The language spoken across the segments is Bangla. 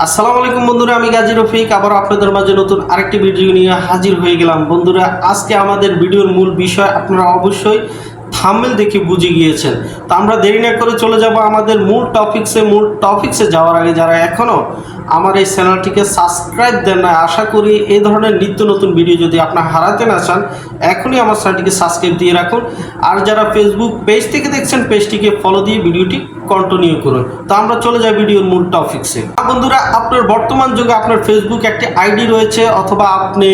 আসসালামু আলাইকুম বন্ধুরা, আমি গাজী রফিক। আবার আপনাদের মাঝে নতুন আরেকটি ভিডিও নিয়ে হাজির হয়ে গেলাম। বন্ধুরা, আজকে আমাদের ভিডিওর মূল বিষয় আপনারা অবশ্যই থামেল দেখে বুঝে গিয়েছেন। তো আমরা দেরি না করে চলে যাব আমাদের মূল টপিকসে। মূল টপিকসে যাওয়ার আগে যারা এখনও আমার এই চ্যানেলটিকে সাবস্ক্রাইব দেন না আশা করি এই ধরনের নিত্য নতুন ভিডিও যদি আপনার হারাতে না চান, এখনই আমার চ্যানেলটিকে সাবস্ক্রাইব দিয়ে রাখুন। আর যারা ফেসবুক পেজ থেকে দেখছেন পেজটিকে ফলো দিয়ে ভিডিওটি কন্টিনিউ করুন। তো আমরা চলে যাই ভিডিওর মূল টপিকসে বন্ধুরা, আপনার বর্তমান যুগে আপনার ফেসবুক একটি আইডি রয়েছে অথবা আপনি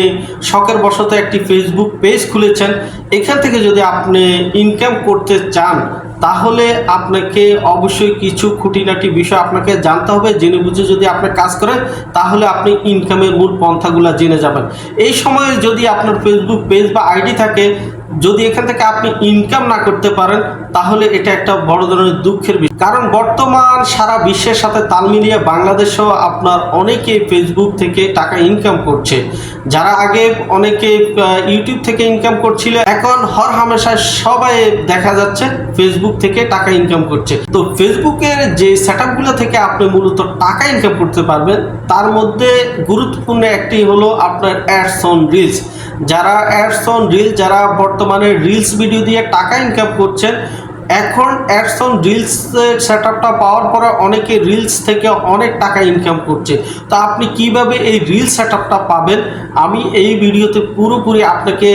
শখের বশত একটি ফেসবুক পেজ খুলেছেন। এখান থেকে যদি আপনি ইনকাম করতে চান, তাহলে আপনাকে অবশ্যই কিছু খুঁটিনাটি বিষয় আপনাকে জানতে হবে, জেনে বুঝে যদি আপনি কাজ করেন, তাহলে আপনি ইনকামের মূল পন্থাগুলো জেনে যাবেন। এই সময়ে যদি আপনার ফেসবুক পেজ বা আইডি থাকে যদি এখান থেকে আপনি ইনকাম না করতে পারেন, তাহলে এটা একটা বড় ধরনের দুঃখের বিষয়। কারণ বর্তমান সারা বিশ্বের সাথে তাল মিলিয়ে বাংলাদেশেও আপনার অনেকে ফেসবুক থেকে টাকা ইনকাম করছে। যারা আগে অনেকে ইউটিউব থেকে ইনকাম করছিল, এখন হর হামেশা সবাই দেখা যাচ্ছে ফেসবুক থেকে টাকা ইনকাম করছে। তো ফেসবুকের যে সেট থেকে আপনি মূলত টাকা ইনকাম করতে পারবেন, তার মধ্যে গুরুত্বপূর্ণ একটি হলো আপনার অ্যাডস অন রিলস যারা অ্যাডস অন রিলস, যারা বর্তমানে রিলস ভিডিও দিয়ে টাকা ইনকাম করছেন, এখন অ্যাডস অন রিলস সেট আপটা পাওয়ার পরে অনেকে রিলস থেকে অনেক টাকা ইনকাম করছে। তো আপনি কীভাবে এই রিলস সেট আপটা পাবেন? আমি এই ভিডিওতে পুরোপুরি আপনাকে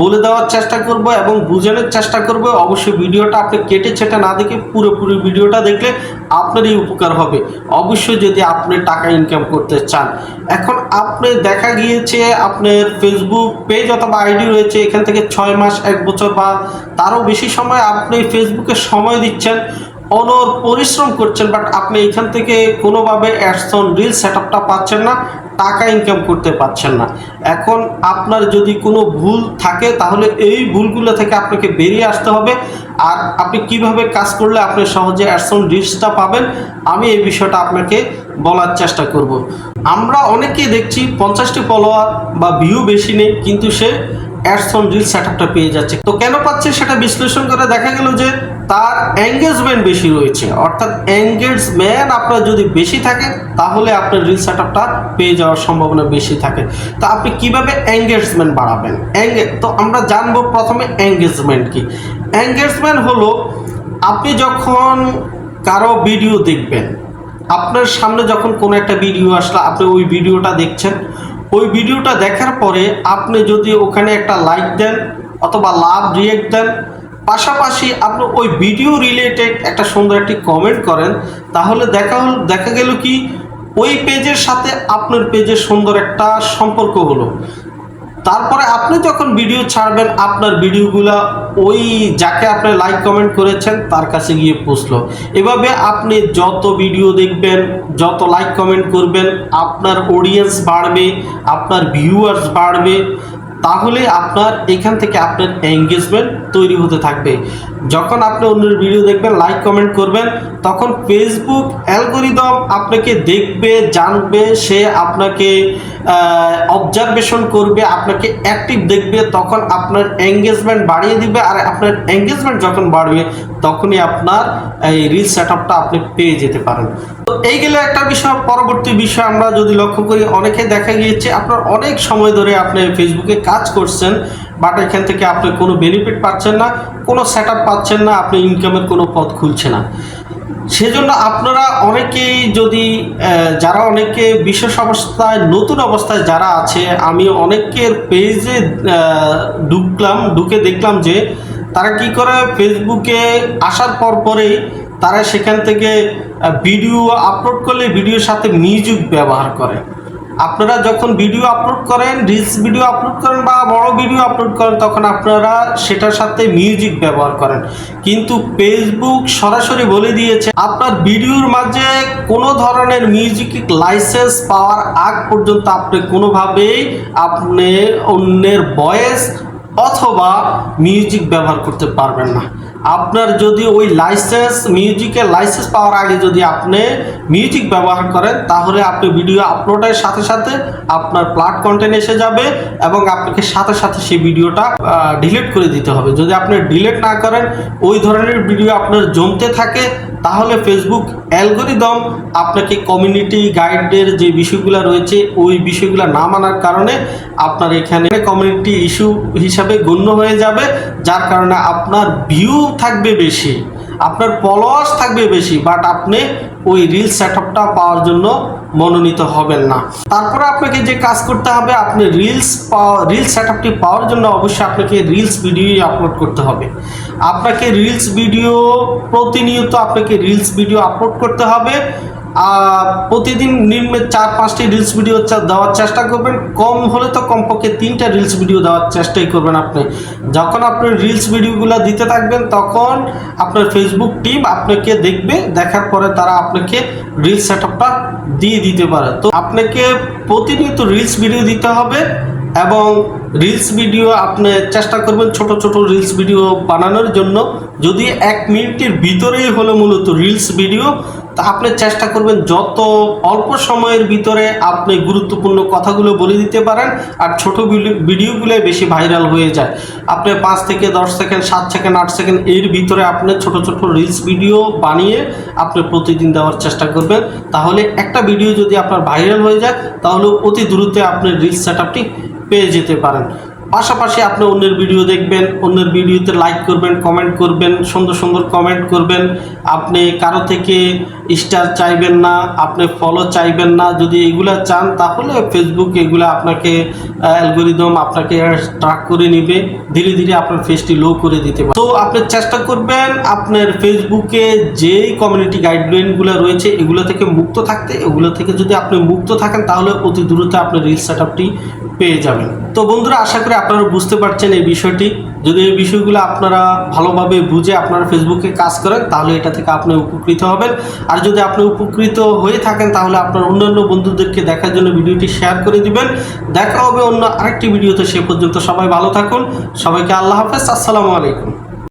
বলে দেওয়ার চেষ্টা করব এবং বোঝানোর চেষ্টা করব। অবশ্যই ভিডিওটা আপনি কেটে ছেটে না দেখে পুরোপুরি ভিডিওটা দেখলে আপনারই উপকার হবে। অবশ্যই যদি আপনি টাকা ইনকাম করতে চান। এখন আপনি দেখা গিয়েছে আপনার ফেসবুক পেজ অথবা আইডি রয়েছে, এখান থেকে ছয় মাস, এক বছর বা তারও বেশি সময় আপনি ফেসবুকে সময় দিচ্ছেন। অনর পরিশ্রম করছেন বাট আপনি এখান থেকে কোনোভাবে অ্যাডসন রিল সেট আপটা পাচ্ছেন না, টাকা ইনকাম করতে পারছেন না। এখন আপনার যদি কোনো ভুল থাকে, তাহলে এই ভুলগুলো থেকে আপনাকে বেরিয়ে আসতে হবে। আর আপনি কীভাবে কাজ করলে আপনি সহজে অ্যাডসন রিলসটা পাবেন, আমি এই বিষয়টা আপনাকে বলার চেষ্টা করব। আমরা অনেকেই দেখছি পঞ্চাশটি ফলোয়ার বা ভিউ বেশি নেই, কিন্তু সে অ্যাডস অন রিল সেট পেয়ে যাচ্ছে। তো কেন পাচ্ছে সেটা বিশ্লেষণ করে দেখা গেল যে তার এঙ্গেজমেন্ট বেশি রয়েছে। অর্থাৎ এঙ্গেজমেন্ট আপনার যদি বেশি থাকে, তাহলে আপনার রিল সেট পেয়ে যাওয়ার সম্ভাবনা বেশি থাকে। তো আপনি কীভাবে এঙ্গেজমেন্ট বাড়াবেন? তো আমরা জানব প্রথমে এঙ্গেজমেন্ট কি। এঙ্গেজমেন্ট হলো, আপনি যখন কারও ভিডিও দেখবেন, আপনার সামনে যখন কোনো একটা ভিডিও আসলে, আপনি ওই ভিডিওটা দেখছেন। ওই ভিডিওটা দেখার পরে আপনি যদি ওখানে একটা লাইক দেন, অথবা লাভ রিয়েক্ট দেন পাশাপাশি আপনি ওই ভিডিও রিলেটেড একটা সুন্দর একটি কমেন্ট করেন, তাহলে দেখা হল, দেখা গেল কি, ওই পেজের সাথে আপনার পেজের সুন্দর একটা সম্পর্ক হলো। তারপরে আপনি যখন ভিডিও ছাড়বেন, আপনার ভিডিওগুলো ওই যাকে আপনি লাইক কমেন্ট করেছেন, তার কাছে গিয়ে পৌঁছলো এভাবে আপনি যত ভিডিও দেখবেন, যত লাইক কমেন্ট করবেন, আপনার অডিয়েন্স বাড়বে, আপনার ভিউয়ার্স বাড়বে তাহলে আপনার এখান থেকে আপনার এঙ্গেজমেন্ট তৈরি হতে থাকবে। যখন আপনি অন্যের ভিডিও দেখবেন লাইক কমেন্ট করবেন, তখন ফেসবুক অ্যালগোরিদম আপনাকে দেখবে, জানবে, সে আপনাকে অবজারভেশন করবে, আপনাকে অ্যাক্টিভ দেখবে, তখন আপনার এঙ্গেজমেন্ট বাড়িয়ে দিবে, আর আপনার এঙ্গেজমেন্ট যখন বাড়বে, তখনই আপনার এই রিল সেট আপনি পেয়ে যেতে পারেন। এই গেলে একটা বিষয়, পরবর্তী বিষয় আমরা যদি লক্ষ্য করি, অনেকে দেখা গিয়েছে আপনার অনেক সময় ধরে আপনি ফেসবুকে কাজ করছেন বাট এখান থেকে আপনি কোনো বেনিফিট পাচ্ছেন না, কোনো সেট পাচ্ছেন না, আপনি ইনকামের কোনো পথ খুলছে না। সেজন্য আপনারা অনেকেই যদি যারা অনেকে বিশেষ অবস্থায় নতুন অবস্থায় যারা আছে, আমি অনেকের পেজে ঢুকলাম, ঢুকে দেখলাম যে, তারা কি করে ফেসবুকে আসার পর পরেই তারা সেখান থেকে ভিডিও আপলোড করলে ভিডিওর সাথে মিউজিক ব্যবহার করে। আপনারা যখন ভিডিও আপলোড করেন রিলস ভিডিও আপলোড করেন বা বড় ভিডিও আপলোড করেন, তখন আপনারা সেটার সাথে মিউজিক ব্যবহার করেন। কিন্তু ফেসবুক সরাসরি বলে দিয়েছে, আপনার ভিডিওর মাঝে কোনো ধরনের মিউজিক লাইসেন্স পাওয়ার আগ পর্যন্ত আপনি কোনোভাবেই আপনি অন্যের ভয়েস অথবা মিউজিক ব্যবহার করতে পারবেন না। আপনার যদি ওই লাইসেন্স মিউজিকের লাইসেন্স পাওয়ার আগে যদি আপনি মিউজিক ব্যবহার করেন, তাহলে আপনি ভিডিও আপলোডের সাথে সাথে আপনার প্লাট কন্টেন্ট এসে যাবে এবং আপনাকে সাথে সাথে সেই ভিডিওটা ডিলিট করে দিতে হবে। যদি আপনি ডিলিট না করেন, ওই ধরনের ভিডিও আপনার জমতে থাকে, তাহলে ফেসবুক অ্যালগোরিদম আপনাকে কমিউনিটি গাইডের যে বিষয়গুলো রয়েছে, ওই বিষয়গুলো না মানার কারণে আপনার এখানে কমিউনিটি ইস্যু হিসাবে গণ্য হয়ে যাবে, যার কারণে আপনার ভিউ থাকবে বেশি, আপনার ফলোয়ার্স থাকবে বেশি বাট আপনি ওই রিল সেট আপটা পাওয়ার জন্য মনোনীত হবেন না। তারপরে আপনাকে যে কাজ করতে হবে, আপনি রিলস পাওয়া রিলস সেট আপটি পাওয়ার জন্য অবশ্যই আপনাকে রিলস ভিডিওই আপলোড করতে হবে। আপনাকে রিলস ভিডিও প্রতিনিয়ত আপনাকে রিলস ভিডিও আপলোড করতে হবে। প্রতিদিন নিম্নে চার, পাঁচটি রিলস ভিডিও দেওয়ার চেষ্টা করবেন। কম হলে তো কমপক্ষে তিনটা রিলস ভিডিও দেওয়ার চেষ্টাই করবেন আপনি। যখন আপনি রিলস ভিডিওগুলো দিতে থাকবেন, তখন আপনার ফেসবুক টিম আপনাকে দেখবে, দেখার পরে তারা আপনাকে রিলস সেট দিয়ে দিতে পারে। তো আপনাকে প্রতিনিয়ত রিলস ভিডিও দিতে হবে এবং রিলস ভিডিও আপনি চেষ্টা করবেন ছোট ছোট রিলস ভিডিও বানানোর জন্য। যদি এক মিনিটের ভিতরেই হলো মূলত রিলস ভিডিও তা আপনি চেষ্টা করবেন যত অল্প সময়ের ভিতরে আপনি গুরুত্বপূর্ণ কথাগুলো বলে দিতে পারেন আর ছোট ভিডিওগুলো বেশি ভাইরাল হয়ে যায়। আপনি পাঁচ থেকে দশ সেকেন্ড, সাত সেকেন্ড, আট সেকেন্ড এর ভিতরে আপনি ছোট ছোট রিলস ভিডিও বানিয়ে আপনি প্রতিদিন দেওয়ার চেষ্টা করবেন। তাহলে একটা ভিডিও যদি আপনার ভাইরাল হয়ে যায়, তাহলে অতি দ্রুত আপনি রিলস সেট পেয়ে যেতে পারেন। পাশাপাশি আপনি অন্যের ভিডিও দেখবেন, অন্যের ভিডিওতে লাইক করবেন কমেন্ট করবেন, সুন্দর সুন্দর কমেন্ট করবেন। আপনি কারও থেকে স্টার চাইবেন না, আপনি ফলো চাইবেন না। যদি এগুলা চান, তাহলে ফেসবুক এগুলা আপনাকে অ্যালগোরিদম আপনাকে ট্রাক করে নেবে। ধীরে ধীরে আপনার ফেসটি লো করে দিতে পারে তো আপনি চেষ্টা করবেন আপনার ফেসবুকে যেই কমিউনিটি গাইডলাইনগুলো রয়েছে, এগুলো থেকে মুক্ত থাকতে। এগুলো থেকে যদি আপনি মুক্ত থাকেন, তাহলে অতি দ্রুত আপনার রিল সেট পেয়ে যাবেন। তো বন্ধুরা, আশা করি আপনারা বুঝতে পারছেন এই বিষয়টি। যদি এই বিষয়গুলো আপনারা ভালোভাবে বুঝে আপনারা ফেসবুকে কাজ করেন, তাহলে এটা থেকে আপনি উপকৃত হবেন। আর যদি আপনি উপকৃত হয়ে থাকেন, তাহলে আপনার অন্যান্য বন্ধুদেরকে দেখার জন্য ভিডিওটি শেয়ার করে দিবেন। দেখা হবে অন্য আরেকটি ভিডিওতে, সে পর্যন্ত সবাই ভালো থাকুন। সবাইকে আল্লাহ হাফেজ, আসসালামু আলাইকুম।